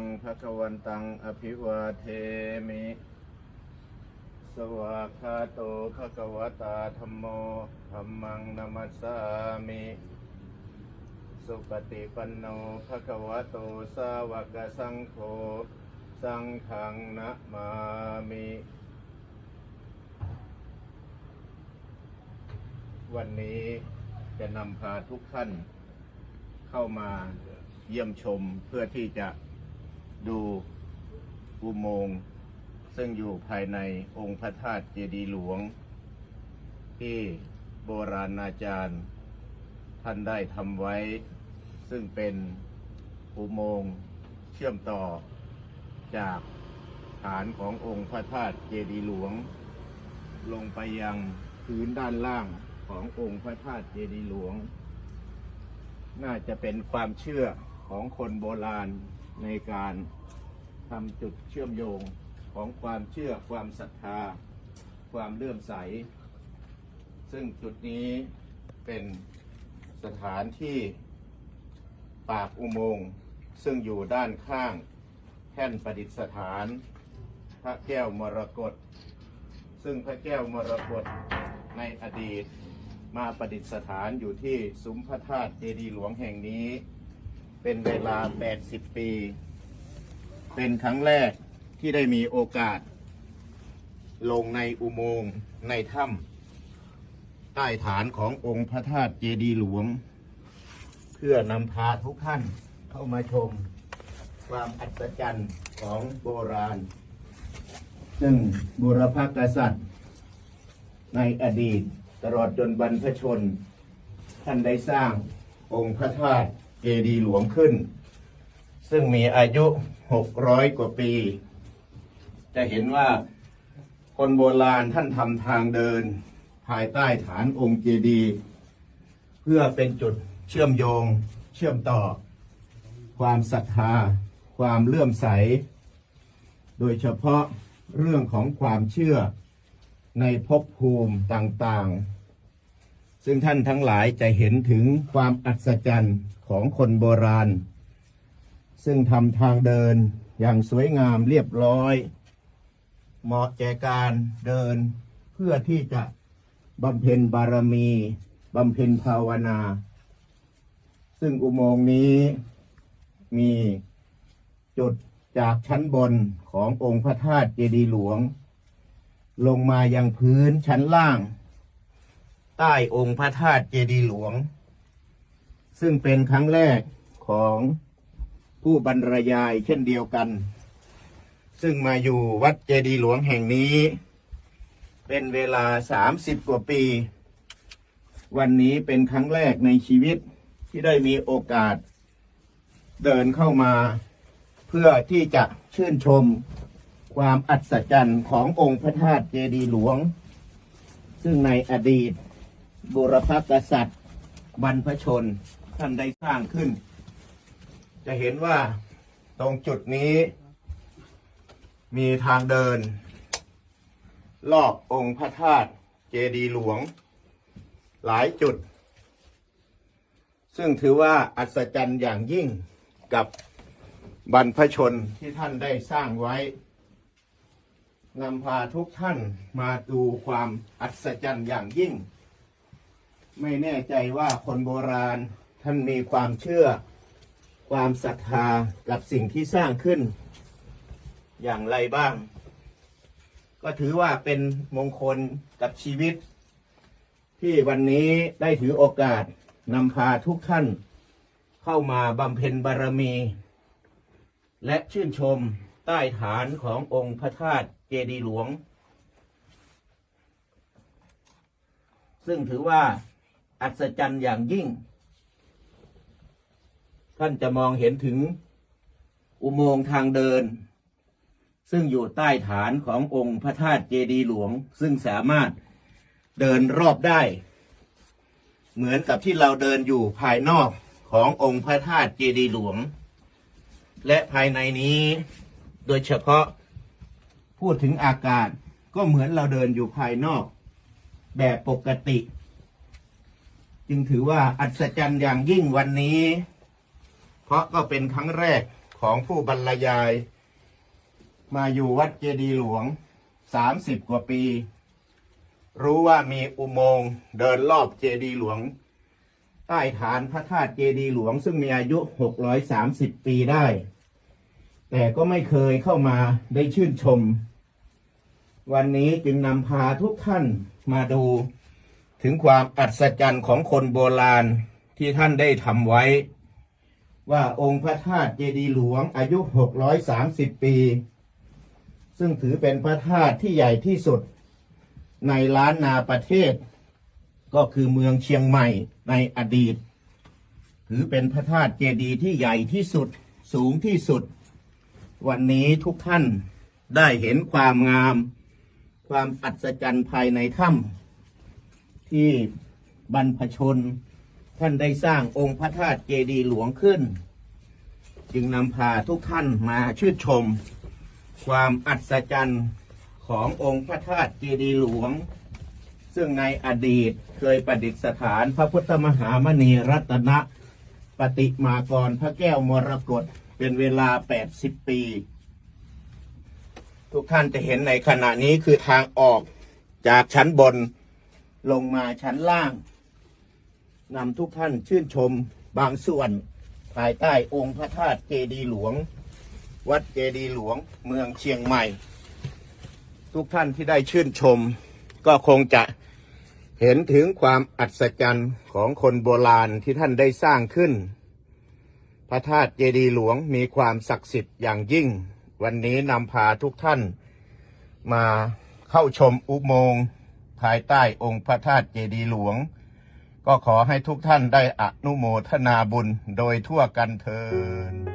งภะคะวันตังอภิวาเทมิ สวากขาโตภะคะวตาธัมโมธัมมังนัมัสสามิ สุปฏิปันโนภะคะวโตสาวกสังโฆ สังฆังนะมามิวันนี้จะนำพาทุกท่านเข้ามาเยี่ยมชมเพื่อที่จะ ดูอุโมงค์ซึ่งอยู่ภายในองค์พระธาตุเจดีย์หลวง ที่โบราณอาจารย์ ท่านได้ทำไว้ ซึ่งเป็นอุโมงค์เชื่อมต่อจากฐานขององค์พระธาตุเจดีย์หลวง ลงไปยังพื้นด้านล่างขององค์พระธาตุเจดีย์หลวง น่าจะเป็นความเชื่อของคนโบราณ ในการทำจุดเชื่อมโยงของความเชื่อความศรัทธา ความเลื่อมใส ซึ่งจุดนี้เป็นสถานที่ปากอุโมงค์ซึ่งอยู่ด้านข้างแท่นประดิษฐาน พระแก้วมรกตซึ่งพระแก้วมรกตในอดีตมาประดิษฐานอยู่ที่ซุ้มพระธาตุเจดีย์หลวงแห่งนี้ เป็นเวลา 80 ปี เป็นครั้งแรกที่ได้มีโอกาส ลงในอุโมงค์ในถ้ำใต้ฐานขององค์พระธาตุเจดีย์หลวง เพื่อนำพาทุกท่านเข้ามาชม ความอัศจรรย์ของโบราณ ซึ่งบุรพกษัตริย์ ในอดีตตลอดจนบรรพชน ท่านได้สร้างองค์พระธาตุ เจดีย์หลวงขึ้น ซึ่งมีอายุ 600 กว่าปี จะเห็นว่าคนโบราณท่านทำทางเดิน ภายใต้ฐานองค์เจดีย์เพื่อเป็นจุดเชื่อมโยง เชื่อมต่อ ความศรัทธา ความเลื่อมใส โดยเฉพาะเรื่องของความเชื่อในภพภูมิต่างๆ ซึ่งท่านทั้งหลายจะเห็นถึงความอัศจรรย์ของคนโบราณ ซึ่งทำทางเดินอย่างสวยงามเรียบร้อย เหมาะแก่การเดินเพื่อที่จะบำเพ็ญบารมีบำเพ็ญภาวนา ซึ่งอุโมงค์นี้มีจุดจากชั้นบนขององค์พระธาตุเจดีย์หลวง ลงมายังพื้นชั้นล่าง ใต้องค์พระธาตุเจดีย์หลวง ซึ่งเป็นครั้งแรกของผู้บรรยายเช่นเดียวกัน ซึ่งมาอยู่วัดเจดีย์หลวงแห่งนี้ เป็นเวลาสามสิบกว่าปี วันนี้เป็นครั้งแรกในชีวิตที่ได้มีโอกาส เดินเข้ามา เพื่อที่จะชื่นชมความอัศจรรย์ขององค์พระธาตุเจดีย์หลวง ซึ่งในอดีต บุรพกษัตริย์บรรพชนท่านได้สร้างขึ้น จะเห็นว่าตรงจุดนี้ มีทางเดิน รอบองค์พระธาตุเจดีย์หลวง หลายจุด ซึ่งถือว่าอัศจรรย์อย่างยิ่งกับบรรพชนที่ท่านได้สร้างไว้นำพาทุกท่านมาดูความอัศจรรย์อย่างยิ่ง ไม่แน่ใจว่าคนโบราณท่านมีความเชื่อ ความศรัทธากับสิ่งที่สร้างขึ้น อย่างไรบ้าง ก็ถือว่าเป็นมงคลกับชีวิต ที่วันนี้ได้ถือโอกาสนำพาทุกท่าน เข้ามาบำเพ็ญบารมี และชื่นชมใต้ฐานขององค์พระธาตุเจดีย์หลวง ซึ่งถือว่า อัศจรรย์อย่างยิ่ง ท่านจะมองเห็นถึงอุโมงค์ทางเดิน ซึ่งอยู่ใต้ฐานขององค์พระธาตุเจดีย์หลวง ซึ่งสามารถเดินรอบได้ เหมือนกับที่เราเดินอยู่ภายนอกขององค์พระธาตุเจดีย์หลวง และภายในนี้โดยเฉพาะพูดถึงอากาศก็เหมือนเราเดินอยู่ภายนอก แบบปกติ จึงถือว่าอัศจรรย์อย่างยิ่งวันนี้ เพราะก็เป็นครั้งแรกของผู้บรรยาย มาอยู่วัดเจดีย์หลวงสามสิบกว่าปี รู้ว่ามีอุโมงค์เดินรอบเจดีย์หลวง ใต้ฐานพระธาตุเจดีย์หลวงซึ่งมีอายุหกร้อยสามสิบปีได้ แต่ก็ไม่เคยเข้ามาได้ชื่นชม วันนี้จึงนำพาทุกท่านมาดู ถึงความอัศจรรย์ของคนโบราณที่ท่านได้ทำไว้ ว่าองค์พระธาตุเจดีย์หลวงอายุ 630 ปี ซึ่งถือเป็นพระธาตุที่ใหญ่ที่สุดในล้านนาประเทศ ก็คือเมืองเชียงใหม่ในอดีต ถือเป็นพระธาตุเจดีย์ที่ใหญ่ที่สุดสูงที่สุด วันนี้ทุกท่านได้เห็นความงาม ความอัศจรรย์ภายในถ้ำ ที่บรรพชน ท่านได้สร้างองค์พระธาตุเจดีย์หลวงขึ้น จึงนำพาทุกท่านมาชื่นชม ความอัศจรรย์ขององค์พระธาตุเจดีย์หลวง ซึ่งในอดีตเคยประดิษฐานพระพุทธมหามณีรัตนปฏิมากรพระแก้วมรกตเป็นเวลา 80 ปี ทุกท่านจะเห็นในขณะนี้คือทางออกจากชั้นบน ลงมาชั้นล่างนำทุกท่านชื่นชมบางส่วน ภายใต้องค์พระธาตุเจดีหลวง วัดเจดีหลวงเมืองเชียงใหม่ ทุกท่านที่ได้ชื่นชม ก็คงจะเห็นถึงความอัศจรรย์ของคนโบราณที่ท่านได้สร้างขึ้น พระธาตุเจดีหลวงมีความศักดิ์สิทธิ์อย่างยิ่ง วันนี้นำพาทุกท่านมาเข้าชมอุโมงค์ ภายใต้องค์พระธาตุเจดีย์หลวง ก็ขอให้ทุกท่านได้อนุโมทนาบุญโดยทั่วกันเทิน